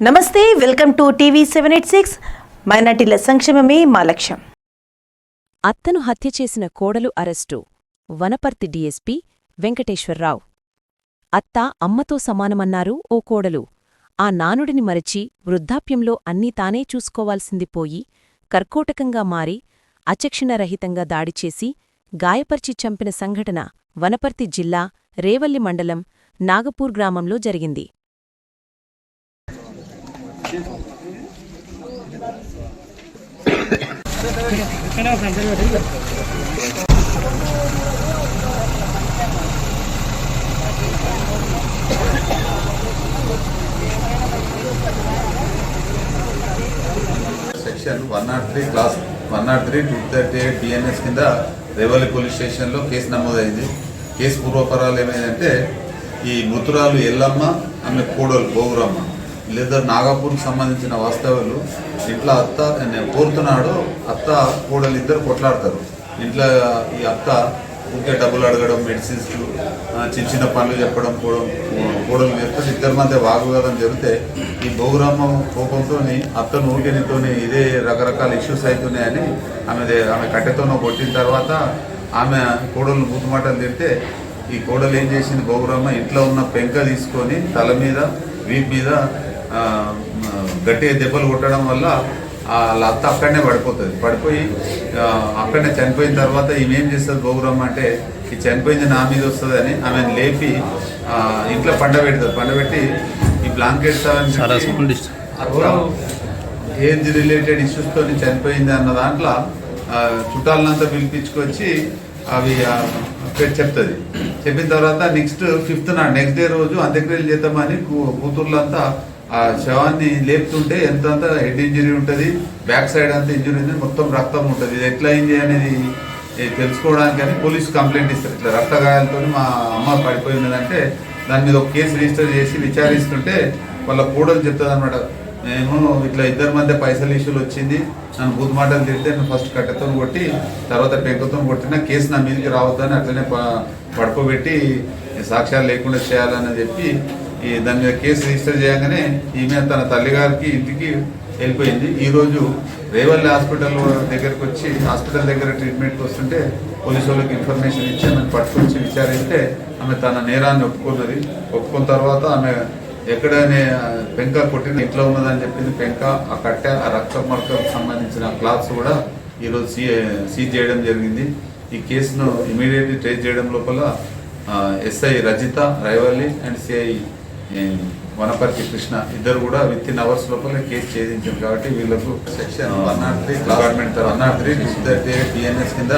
నమస్తే welcome to TV seven eight six. మైనార్టీల సంక్షేమమే మా లక్ష్యం. అత్తను హత్య చేసిన కోడలు అరెస్టు. వనపర్తి డీఎస్పీ వెంకటేశ్వరరావు. అత్త అమ్మతో సమానమన్నారు ఓ కోడలు. ఆ నానుడిని మరచి వృద్ధాప్యంలో అన్నీ తానే చూసుకోవాల్సింది పోయి కర్కోటకంగా మారి అచక్షణరహితంగా దాడిచేసి గాయపర్చి చంపిన సంఘటన వనపర్తి జిల్లా రేవల్లి మండలం నాగపూర్ గ్రామంలో జరిగింది. Section one not three class one not three two thirty eight DNS కింద రేవల్లి పోలీస్ స్టేషన్లో కేసు నమోదైంది. కేసు పూర్వపరాలు ఏమైందంటే ఈ మృతురాలు ఎల్లమ్మ ఆమె కోడలు బోగురమ్మ. లేదా నాగపూర్కి సంబంధించిన వాస్తవులు ఇంట్లో అత్త నేను కోరుతున్నాడు అత్త కూడలు ఇద్దరు కొట్లాడతారు. ఇంట్లో ఈ అత్త ఊరికే డబ్బులు అడగడం మెడిసిన్స్ చిన్న చిన్న పనులు చెప్పడం కూడా కూడలు చెప్తే ఇద్దరి మధ్య వాగ్వాదం జరిగితే ఈ బోగురమ్మ కోపంతో అత్తను ఊరికేనితోని ఇదే రకరకాల ఇష్యూస్ అవుతున్నాయని ఆమె ఆమె కట్టెతోనో కొట్టిన తర్వాత ఆమె కోడలు బూతుమాటలు తింటే ఈ కోడలు ఏం చేసింది బోగురమ్మ ఇంట్లో ఉన్న పెంక తీసుకొని తల మీద వీపు మీద గట్టిగా దెబ్బలు కొట్టడం వల్ల ఆ వాళ్ళ అత్త అక్కడనే పడిపోతుంది. పడిపోయి అక్కడనే చనిపోయిన తర్వాత ఈమె ఏం చేస్తుంది బోగురమ్మ అంటే ఈ చనిపోయింది నా మీద వస్తుందని ఆమెను లేపి ఇంట్లో పండబెడుతుంది. పండబెట్టి ఈ బ్లాంకెట్స్ ఏజ్ రిలేటెడ్ ఇష్యూస్తో చనిపోయింది అన్న దాంట్లో చుట్టాలనంతా పిలిపించుకొచ్చి అవి చెప్తుంది. చెప్పిన తర్వాత నెక్స్ట్ ఫిఫ్త్ నాడు నెక్స్ట్ డే రోజు అంత్యక్రియలు చేద్దామని కూ- కూతుర్లంతా ఆ శవాన్ని లేపుతుంటే ఎంతంత హెడ్ ఇంజరీ ఉంటుంది బ్యాక్ సైడ్ అంతా ఇంజరీ ఉంది మొత్తం రక్తం ఉంటుంది. ఇది ఎట్లా అయింది అనేది తెలుసుకోవడానికని తెలుసుకోవడానికి అని పోలీసు కంప్లైంట్ ఇస్తారు. ఇట్లా రక్త గాయాలతో మా అమ్మ పడిపోయి ఉన్నదంటే దాని మీద ఒక కేసు రిజిస్టర్ చేసి విచారిస్తుంటే వాళ్ళ కూడలు చెప్తుంది అనమాట నేను ఇట్లా ఇద్దరి మధ్య పైసలు ఇష్యూలు వచ్చింది నన్ను బూత్ మాటలు తిడితే నేను ఫస్ట్ కట్టెతో కొట్టి తర్వాత పెంకతో కొట్టిన కేసు నా మీదకి రావద్దని అట్లనే ప- పడుకోబెట్టి సాక్ష్యాలు లేకుండా చేయాలని చెప్పి ఈ దాని మీద కేసు రిజిస్టర్ చేయగానే ఈమె తన తల్లిగారికి ఇంటికి వెళ్ళిపోయింది. ఈరోజు రేవల్లి హాస్పిటల్ దగ్గరకు వచ్చి హాస్పిటల్ దగ్గర ట్రీట్మెంట్కి వస్తుంటే పోలీసు వాళ్ళకి ఇన్ఫర్మేషన్ ఇచ్చి ఆమెను పట్టుకొచ్చి విచారిస్తే ఆమె తన నేరాన్ని ఒప్పుకున్నది. ఒప్పుకున్న తర్వాత ఆమె ఎక్కడనే పెంక కొట్టిన ఇంట్లో ఉన్నదని చెప్పింది. పెంక ఆ కట్టె ఆ రక్త మరకకు సంబంధించిన క్లాత్స్ కూడా ఈరోజు సీ సీజ్ చేయడం జరిగింది. ఈ కేసును ఇమీడియట్లీ ట్రేస్ చేయడం లోపల SI Rajitha Raivalli and CI Wanaparthy Krishna ఇద్దరు కూడా విత్ ఇన్ అవర్స్ లోపల కేసు ఛేదించారు. కాబట్టి వీళ్ళకు section one not three department one not three BNS కింద